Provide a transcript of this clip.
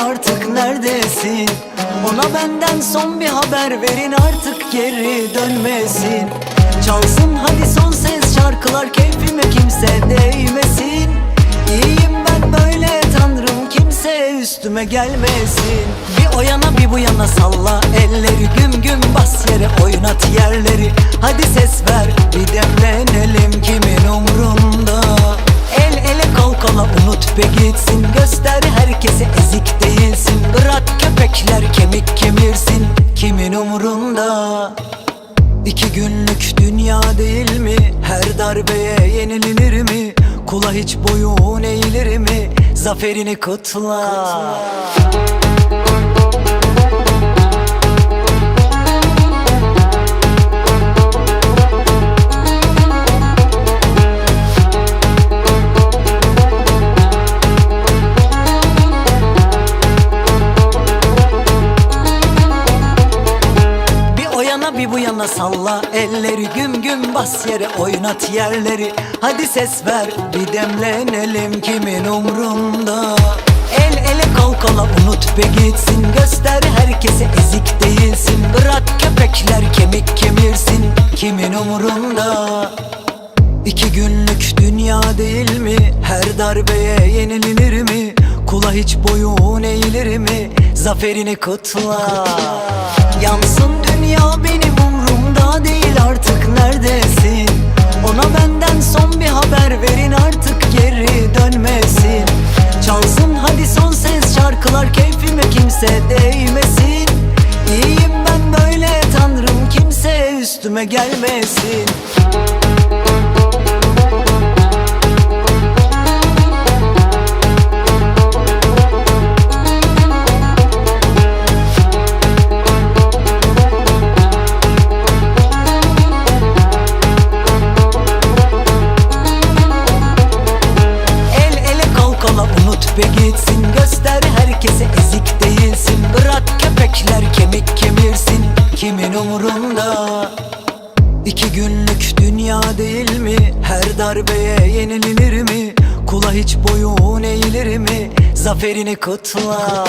artık neredesin? Ona benden son bir haber verin artık geri dönmesin. Çalsın hadi son ses şarkılar keyfime kimse değmesin. İyiyim ben böyle tanrım kimse üstüme gelmesin. Bir o yana bir bu yana salla elleri. Güm güm bas yere oynat yerleri. Hadi ses ver bir demlenelim kimin umrunda. El ele kol kola unut be gitsin. Göster herkese ezik değilsin Bırak köpekler kemik kemirsin Kimin umrunda İki günlük dünya değil mi? Her darbeye yenilinir mi? Kula hiç boyun eğilir mi? Zaferini kutla, Bir bu yana salla elleri Güm güm bas yere oynat yerleri Hadi ses ver bir demlenelim kimin umrunda El ele kol kola unut be gitsin Göster herkese ezik değilsin Bırak köpekler kemik kemirsin Kimin umrunda İki günlük dünya değil mi? Her darbeye yenilinir mi? Kula hiç boyun eğilir mi? Zaferini kutla Yansın verin artık geri dönmesin. Çalsın hadi son ses şarkılar keyfime kimse değmesin. İyiyim ben böyle tanrım kimse üstüme gelmesin be gitsin Göster herkese ezik değilsin Bırak köpekler kemik kemirsin Kimin umurunda İki günlük dünya değil mi? Her darbeye yenilinir mi? Kula hiç boyun eğilir mi? Zaferini kutla